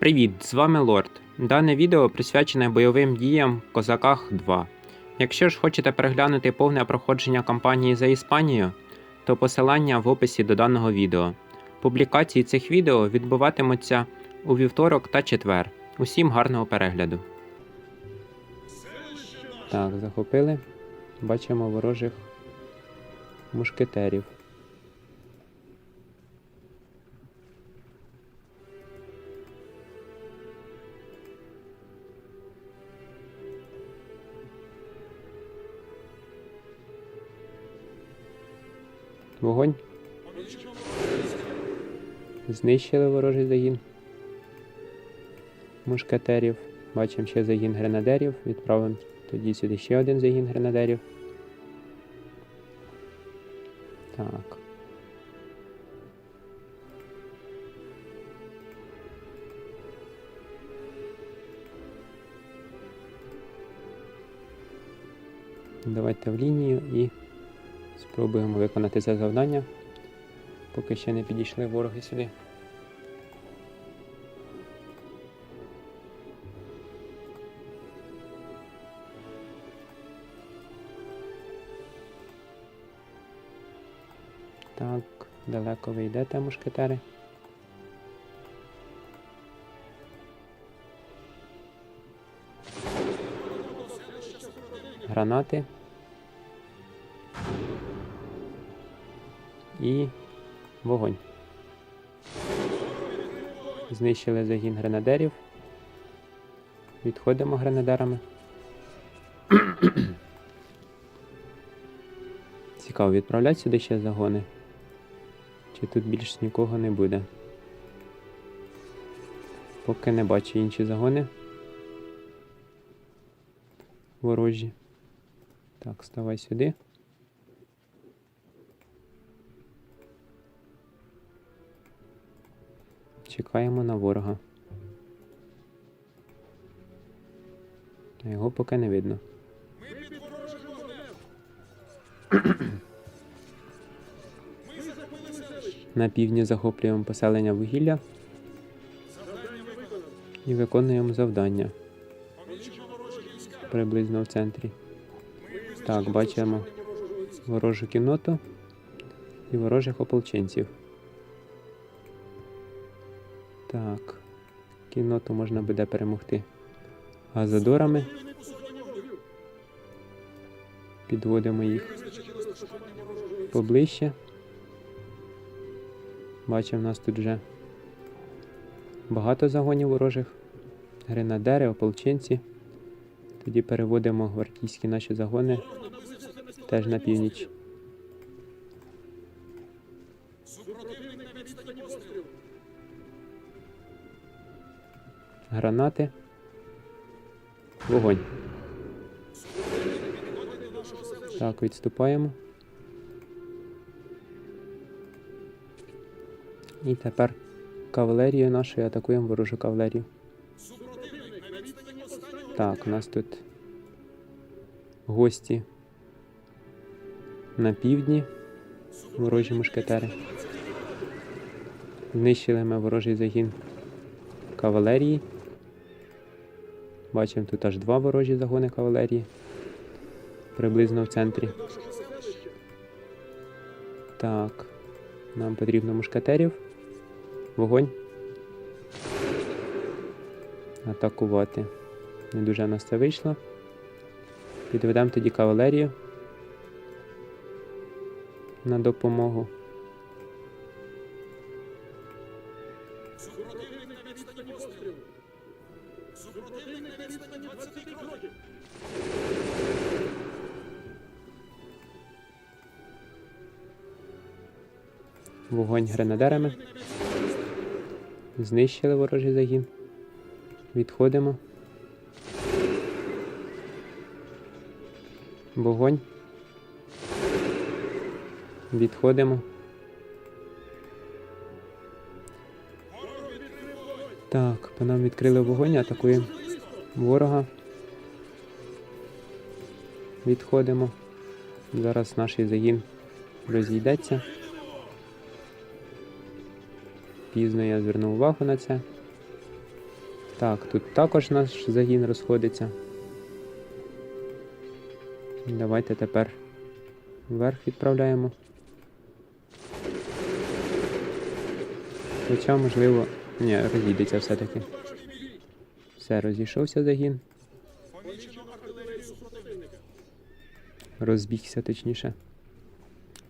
Привіт, з вами Лорд. Дане відео присвячене бойовим діям Козаках 2. Якщо ж хочете переглянути повне проходження кампанії за Іспанію, то посилання в описі до даного відео. Публікації цих відео відбуватимуться у вівторок та четвер. Усім гарного перегляду. Так, захопили. Бачимо ворожих мушкетерів. Вогонь. Знищили ворожий загін. Мушкетерів. Бачимо ще загін гренадерів. Відправимо тоді сюди ще один загін гренадерів. Так. Давайте в лінію і спробуємо виконати це завдання, поки ще не підійшли вороги сюди. Так, далеко ви йдете, мушкетери. Гранати. І вогонь. Знищили загін гренадерів. Відходимо гренадерами. Цікаво, відправлять сюди ще загони. Чи тут більш нікого не буде? Поки не бачу інші загони. Ворожі. Так, ставай сюди. Чекаємо на ворога. А Його поки не видно. На півдні захоплюємо поселення вугілля і виконуємо завдання. Приблизно в центрі. Так, бачимо ворожу кінноту і ворожих ополченців. Так, кінноту можна буде перемогти газодорами. Підводимо їх поближче. Бачимо, в нас тут вже багато загонів ворожих. Гренадери, ополченці. Тоді переводимо гвардійські наші загони теж на північ. Гранати. Вогонь. Так, відступаємо. І тепер кавалерією нашою атакуємо ворожу кавалерію. Так, у нас тут гості на півдні. Ворожі мушкетери. Знищили ми ворожий загін кавалерії. Бачимо тут аж два ворожі загони кавалерії. Приблизно в центрі. Так. Нам потрібно мушкетерів. Вогонь. Атакувати. Не дуже в нас це вийшло. Підведемо тоді кавалерію на допомогу. Вогонь гренадерами. Знищили ворожий загін. Відходимо. Вогонь. Відходимо. Так, по нам відкрили вогонь, атакуємо ворога. Відходимо. Зараз наш загін розійдеться. Пізно я звернув увагу на це. Так, тут також наш загін розходиться. Давайте тепер вверх відправляємо. Хоча, можливо, ні, розійдеться все-таки. Все, розійшовся загін. Розбігся, точніше.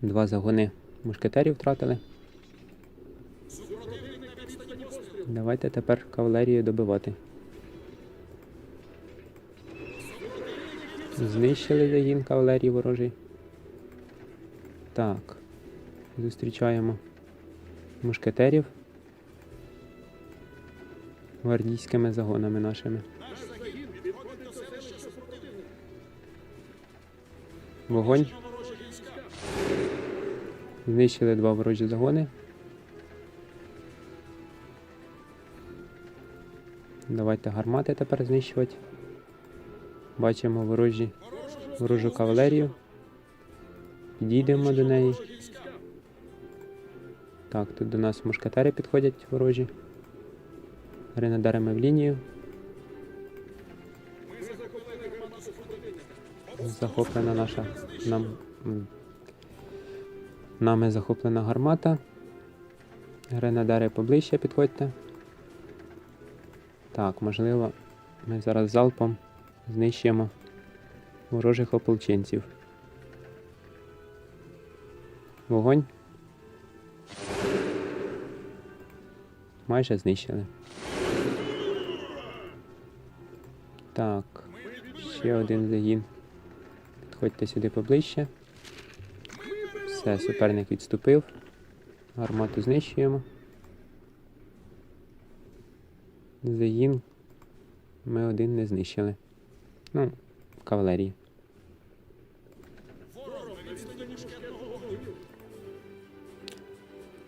Два загони мушкетерів втратили. Давайте тепер кавалерію добивати. Знищили загін кавалерії ворожий. Так. Зустрічаємо мушкетерів гвардійськими загонами нашими. Вогонь. Знищили два ворожі загони. Давайте гармати тепер знищувати. Бачимо ворожі, ворожу кавалерію. Підійдемо до неї. Так, тут до нас мушкетери підходять ворожі. Гренадерами в лінію. Захоплена наша нам, нами захоплена гармата. Гренадери поближче підходьте. Так, можливо, ми зараз залпом знищимо ворожих ополченців. Вогонь. Майже знищили. Так, ще один загін. Підходьте сюди поближче. Все, суперник відступив. Гармату знищуємо. Загін ми один не знищили. Ну, кавалерії.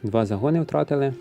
Два загони втратили.